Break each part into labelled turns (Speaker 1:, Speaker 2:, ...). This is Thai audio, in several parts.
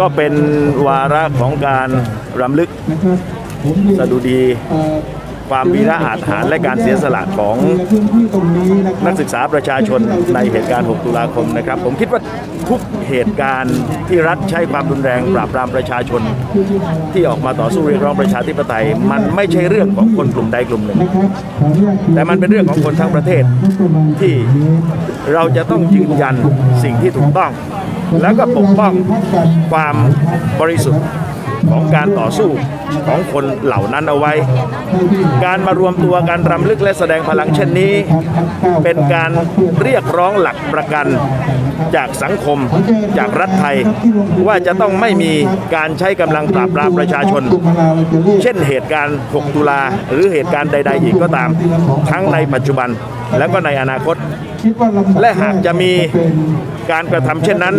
Speaker 1: ก็เป็นวาระของการรำลึก
Speaker 2: นะครับผมเรียน
Speaker 1: สดุดีความวีระอาจหารและการเสียสละของ
Speaker 2: นั
Speaker 1: กศึกษาประชาชนในเหตุการณ์ 6 ตุลาคมนะครับ ผมคิดว่าทุกเหตุการณ์ที่รัฐใช้ความรุนแรงปราบปรามประชาชน ที่ออกมาต่อสู้เรียกร้องประชาธิปไตย มันไม่ใช่เรื่องของคนกลุ่มใดกลุ่มหนึ่ง แต่มันเป็นเรื่องของคนทั้งประเทศที่เราจะต้องยืนยันสิ่งที่ถูกต้อง แล้วก็ปกป้องความบริสุทธิ์ของการต่อสู้ของคนเหล่านั้นเอาไว้ การมารวมตัวการรำลึกและแสดงพลังเช่นนี้ เป็นการเรียกร้องหลักประกัน จากสังคมจากรัฐไทย ว่าจะต้องไม่มีการใช้กำลังปราบปรามประชาชน เช่นเหตุการณ์ 6 ตุลาหรือเหตุการณ์ใด ๆ อีกก็ตาม ทั้งในปัจจุบันและก็ในอนาคต และหากจะมีการกระทำเช่นนั้น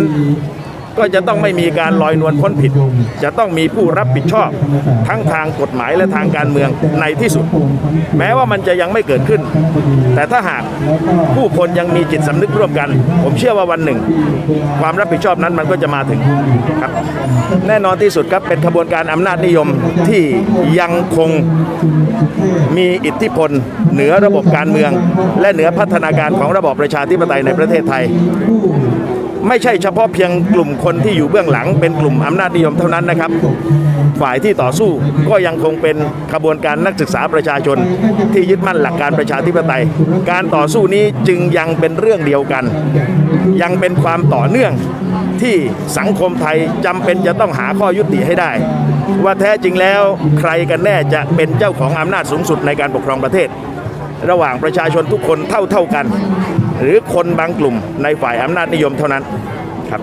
Speaker 1: ก็จะต้องไม่มีการลอยนวลพ้นผิด จะต้องมีผู้รับผิดชอบ ทั้งทางกฎหมายและทางการเมืองในที่สุด แม้ว่ามันจะยังไม่เกิดขึ้น แต่ถ้าหากผู้คนยังมีจิตสำนึกร่วมกัน ผมเชื่อว่าวันหนึ่ง ความรับผิดชอบนั้นมันก็จะมาถึงครับ แน่นอนที่สุดครับเป็นขบวนการอำนาจนิยมที่ยังคงมีอิทธิพลเหนือระบบการเมือง และเหนือพัฒนาการของระบอบประชาธิปไตยในประเทศไทย ไม่ใช่เฉพาะเพียงกลุ่มคนที่อยู่เบื้องหลัง เป็นกลุ่มอำนาจนิยมเท่านั้นนะครับ ฝ่ายที่ต่อสู้ก็ยังคงเป็นขบวนการนักศึกษาประชาชน ที่ยึดมั่นหลักการประชาธิปไตย การต่อสู้นี้จึงยังเป็นเรื่องเดียวกัน ยังเป็นความต่อเนื่องที่สังคมไทยจำเป็นจะต้องหาข้อยุติให้ได้ ว่าแท้จริงแล้วใครกันแน่จะเป็นเจ้าของอำนาจสูงสุดในการปกครองประเทศ ระหว่างประชาชนทุกคนเท่าเท่ากัน หรือคนบางกลุ่มในฝ่ายอำนาจนิยมเท่านั้นครับ